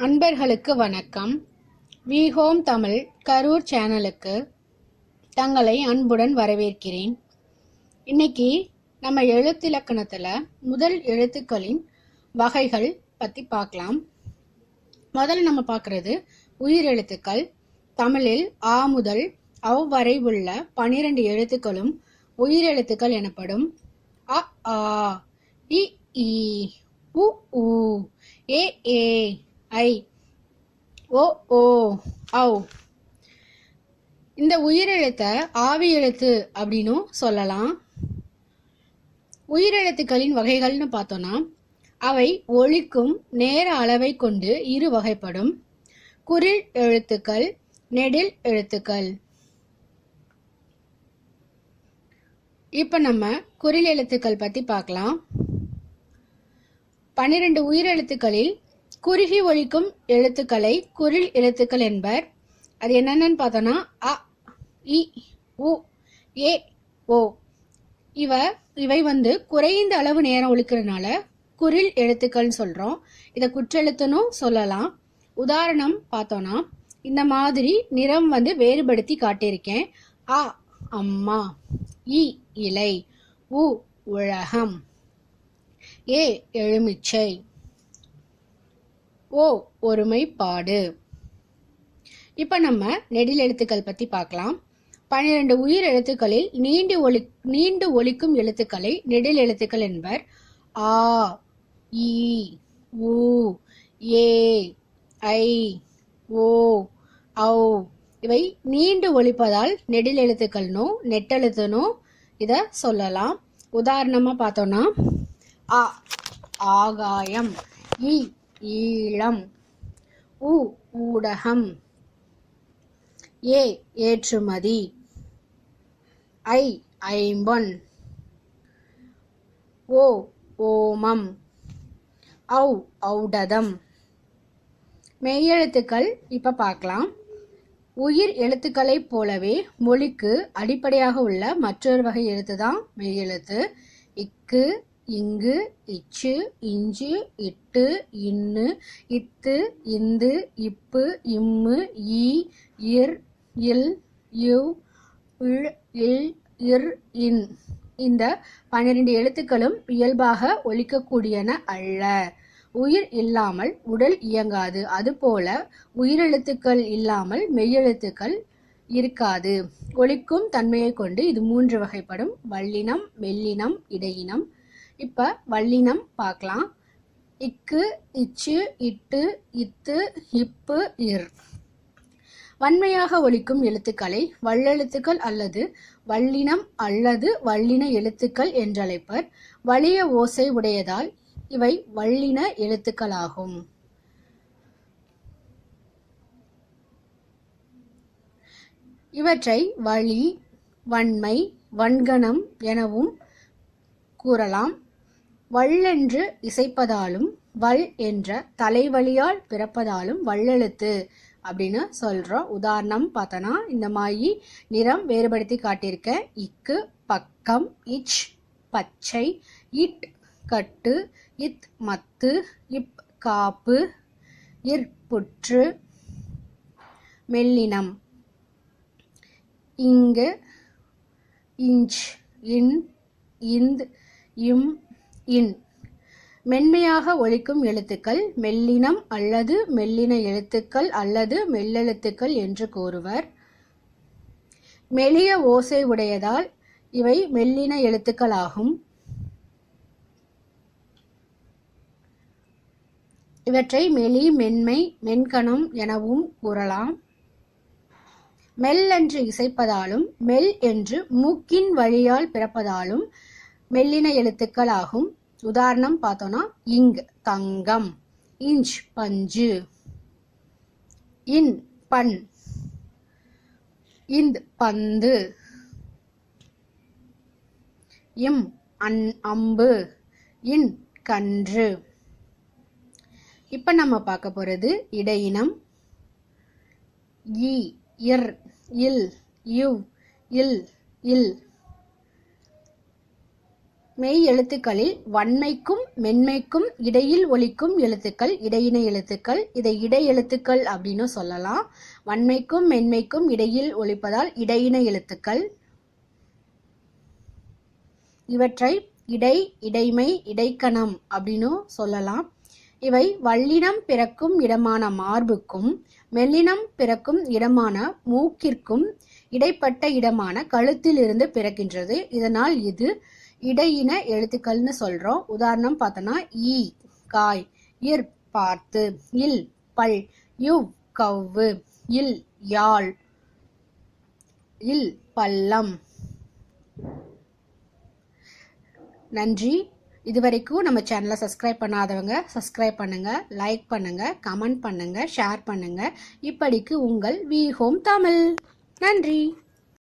அன்பர்களுக்கு வணக்கம். We home Tamil Karur சேனலுக்கு தங்களை அன்புடன் வரவேற்கிறேன். இன்னைக்கு நம்ம எழுத்திலக்கணத்தில் முதல் எழுத்துக்களின் வகைகள் பற்றி பார்க்கலாம். முதல்ல நம்ம பார்க்குறது உயிரெழுத்துக்கள் தமிழில் ஆ முதல் அவ் வரை உள்ள பனிரெண்டு எழுத்துக்களும் உயிரெழுத்துக்கள் எனப்படும். அ ஆ இ உ ஏ ஏ ஐ. ஓ ஓ ஔ. இந்த உயிரெழுத்தை ஆவி எழுத்து அப்படின்னும் சொல்லலாம். உயிரெழுத்துக்களின் வகைகள்னு பார்த்தோம்னா அவை ஒழிக்கும் நேர அளவை கொண்டு இரு வகைப்படும். குறில் எழுத்துக்கள் நெடில் எழுத்துக்கள். இப்போ நம்ம குறில் எழுத்துக்கள் பற்றி பார்க்கலாம். பன்னிரெண்டு உயிரெழுத்துக்களில் குறுகி ஒழிக்கும் எழுத்துக்களை குறில் எழுத்துக்கள் என்பர். அது என்னென்னு பார்த்தோன்னா அ இ உ ஏ ஓ. இவ இவை வந்து குறைந்த அளவு நேரம் ஒழிக்கிறதுனால குறில் எழுத்துக்கள்னு சொல்கிறோம் இதை குற்றெழுத்துனும் சொல்லலாம். உதாரணம் பார்த்தோன்னா இந்த மாதிரி நிறம் வந்து வேறுபடுத்தி காட்டியிருக்கேன். அ அம்மா. இ இலை. உ உலகம். ஏ எலுமிச்சை ஓ ஒருமைப்பாடு. இப்போ நம்ம நெடில் எழுத்துக்கள் பற்றி பார்க்கலாம். பன்னிரண்டு உயிர் எழுத்துக்களில் நீண்டு ஒலி நீண்டு ஒலிக்கும் எழுத்துக்களை நெடில் எழுத்துக்கள் என்பர். ஆ இ உ ஏ ஐ ஓ ஔ. இவை நீண்டு ஒழிப்பதால் நெடில் எழுத்துக்கள்னோ நெட்டெழுத்துனோ இதை சொல்லலாம். உதாரணமாக பார்த்தோன்னா ஆ ஆகாயம் இ ஈழம். உ ஊடகம். ஏ ஏற்றுமதி. ஐ ஐம்பொன். ஓ ஓமம். ஔ ஔடதம். மெய்யெழுத்துக்கள் இப்போ பார்க்கலாம் உயிர் எழுத்துக்களைப் போலவே மொழிக்கு அடிப்படையாக உள்ள மற்றொரு வகை எழுத்து தான் மெய்யெழுத்து. இக்கு இங்கு இச்சு இஞ்சு இட்டு இன்னு இத்து இந்து இப்பு இம்மு ஈ இர் இல் யு இழ் இல் இர் இன். இந்த பன்னிரண்டு எழுத்துக்களும் இயல்பாக ஒலிக்கக்கூடியன அல்ல. உயிர் இல்லாமல் உடல் இயங்காது. அதுபோல உயிரெழுத்துக்கள் இல்லாமல் மெய்யெழுத்துக்கள் இருக்காது. ஒலிக்கும் தன்மையை கொண்டு இது மூன்று வகைப்படும். வல்லினம் மெல்லினம் இடையினம் இப்ப வல்லினம் பார்க்கலாம் இக்கு இச்சு இட்டு இத்து இப்பு இர். வன்மையாக ஒலிக்கும் எழுத்துக்களை வல்லெழுத்துக்கள் அல்லது வல்லினம் அல்லது வல்லின எழுத்துக்கள் என்றழைப்பர். வலிய ஓசை உடையதால் இவை வல்லின எழுத்துக்களாகும். இவற்றை வழி வன்மை வன்கணம் எனவும் கூறலாம். வள்ளென்று இசைப்பதாலும் வள் என்ற தலைவலியால் பிறப்பதாலும் வள்ளெழுத்து அப்படின்னு சொல்கிறோம் உதாரணம் பார்த்தோன்னா இந்த மாதிரி நிறம் வேறுபடுத்தி காட்டியிருக்க இக்கு பக்கம் இச் பச்சை இட் கட்டு இத் மத்து இப் காப்பு இர் புற்று மெல்லினம். இங்கு இஞ்ச் இன் இந்த் இம் இன். மென்மையாக ஒலிக்கும் எழுத்துக்கள் மெல்லினம் அல்லது மெல்லின எழுத்துக்கள் அல்லது மெல்லெழுத்துக்கள் என்று கூறுவர். மெலிய ஓசை உடையதால் இவை மெல்லின எழுத்துக்களாகும். இவற்றை மெலி மென்மை மென்கணம் எனவும் கூறலாம். மெல் என்று இசைப்பதாலும் மெல் என்று மூக்கின் வழியால் பிறப்பதாலும் மெல்லின எழுத்துக்கள் ஆகும் உதாரணம் பார்த்தோம்னா இங் தங்கம் இன்ச் பஞ்சு இன் பண் இந்த் பந்து இம் அன் அம்பு இன் கன்று. இப்போ நம்ம பார்க்க போகிறது இடையினம். இ இர் இல் யு இல் இல் மெய் எழுத்துக்களில் வன்மைக்கும் மென்மைக்கும் இடையில் ஒலிக்கும் எழுத்துக்கள் இடையின எழுத்துக்கள். இதை இடை எழுத்துக்கள் அப்படின்னு சொல்லலாம். வன்மைக்கும் மென்மைக்கும் இடையில் ஒலிப்பதால் இடையின எழுத்துக்கள். இவற்றை இடை இடைமை இடைக்கணம் அப்படின்னு சொல்லலாம். இவை வல்லினம் பிறக்கும் இடமான மார்புக்கும் மெல்லினம் பிறக்கும் இடமான மூக்கிற்கும் இடைப்பட்ட இடமான கழுத்திலிருந்து பிறக்கின்றது. இதனால் இது இடையின எழுத்துக்கள்னு சொல்றோம். உதாரணம் பார்த்தோன்னா ஈ காய் இர் பார்த்து இல் பல் யுவ் கவ்வு இல் யாழ் இல் பள்ளம். நன்றி. இதுவரைக்கும் நம்ம சேனலை சப்ஸ்கிரைப் பண்ணாதவங்க சப்ஸ்கிரைப் பண்ணுங்கள் லைக் பண்ணுங்கள் கமெண்ட் பண்ணுங்கள் ஷேர் பண்ணுங்கள் இப்படிக்கு உங்கள் வி ஹோம் தமிழ். நன்றி.